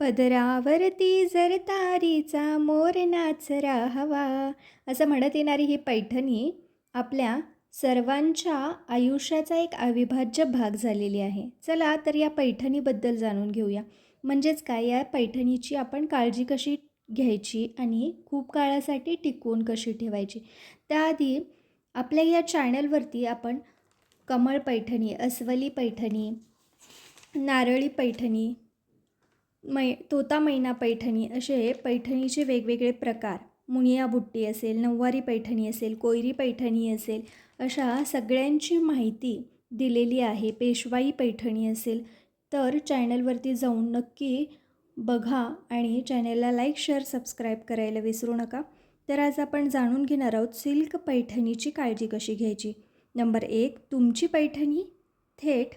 पदरावरती जर तारीचा मोर नाचरा हवा असं म्हणत येणारी ही पैठणी आपल्या सर्वांच्या आयुष्याचा एक अविभाज्य भाग झालेली आहे. चला तर या पैठणीबद्दल जाणून घेऊया. म्हणजेच काय? या पैठणीची आपण काळजी कशी घ्यायची आणि खूप काळासाठी टिकवून कशी ठेवायची? त्याआधी आपल्या या चॅनलवरती आपण कमळ पैठणी अस्वली पैठणी नारळी पैठणी मै तोता मैना पैठणी असे पैठणीचे वेगवेगळे प्रकार. मुनिया बुट्टी असेल नऊवारी पैठणी असेल कोयरी पैठणी असेल अशा सगळ्यांची माहिती दिलेली आहे. पेशवाई पैठणी असेल तर चॅनलवरती जाऊन नक्की बघा आणि चॅनलला लाईक शेअर सबस्क्राईब करायला विसरू नका. तर आज आपण जाणून घेणार आहोत सिल्क पैठणीची काळजी कशी घ्यायची? नंबर एक तुमची पैठणी थेट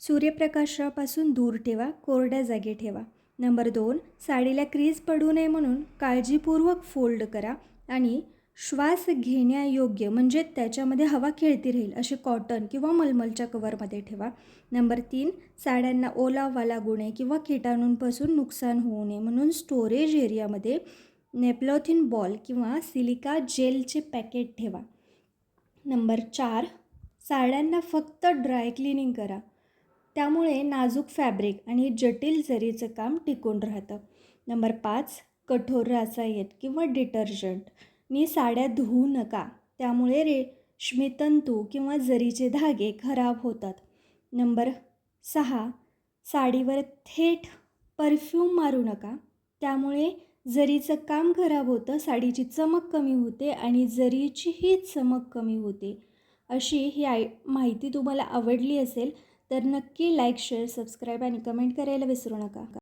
सूर्यप्रकाशापासून दूर ठेवा कोरड्या जागी ठेवा. नंबर दोन साडीला क्रीज पडू नये म्हणून काळजीपूर्वक फोल्ड करा आणि श्वास घेण्यायोग्य म्हणजे त्याच्यामध्ये हवा खेळती राहील असे कॉटन किंवा मलमलच्या कवरमध्ये ठेवा. नंबर तीन साड्यांना ओलावा लागू नये किंवा किटाणूंपासून नुकसान होऊ नये म्हणून स्टोरेज एरियामध्ये नेप्लॉथिन बॉल किंवा सिलिका जेलचे पॅकेट ठेवा. नंबर चार साड्यांना फक्त ड्राय क्लिनिंग करा. त्यामुळे नाजूक फॅब्रिक आणि जटिल जरीचं काम टिकून राहतं. नंबर पाच कठोर रासायन किंवा डिटर्जंटनी साड्या धुवू नका. त्यामुळे रेशमीतंतू किंवा जरीचे धागे खराब होतात. नंबर सहा साडीवर थेट परफ्यूम मारू नका. त्यामुळे जरीचं काम खराब होतं साडीची चमक कमी होते आणि जरीचीही चमक कमी होते. अशी ही आय माहिती तुम्हाला आवडली असेल तर नक्की लाईक शेअर सबस्क्राईब आणि कमेंट करायला विसरू नका.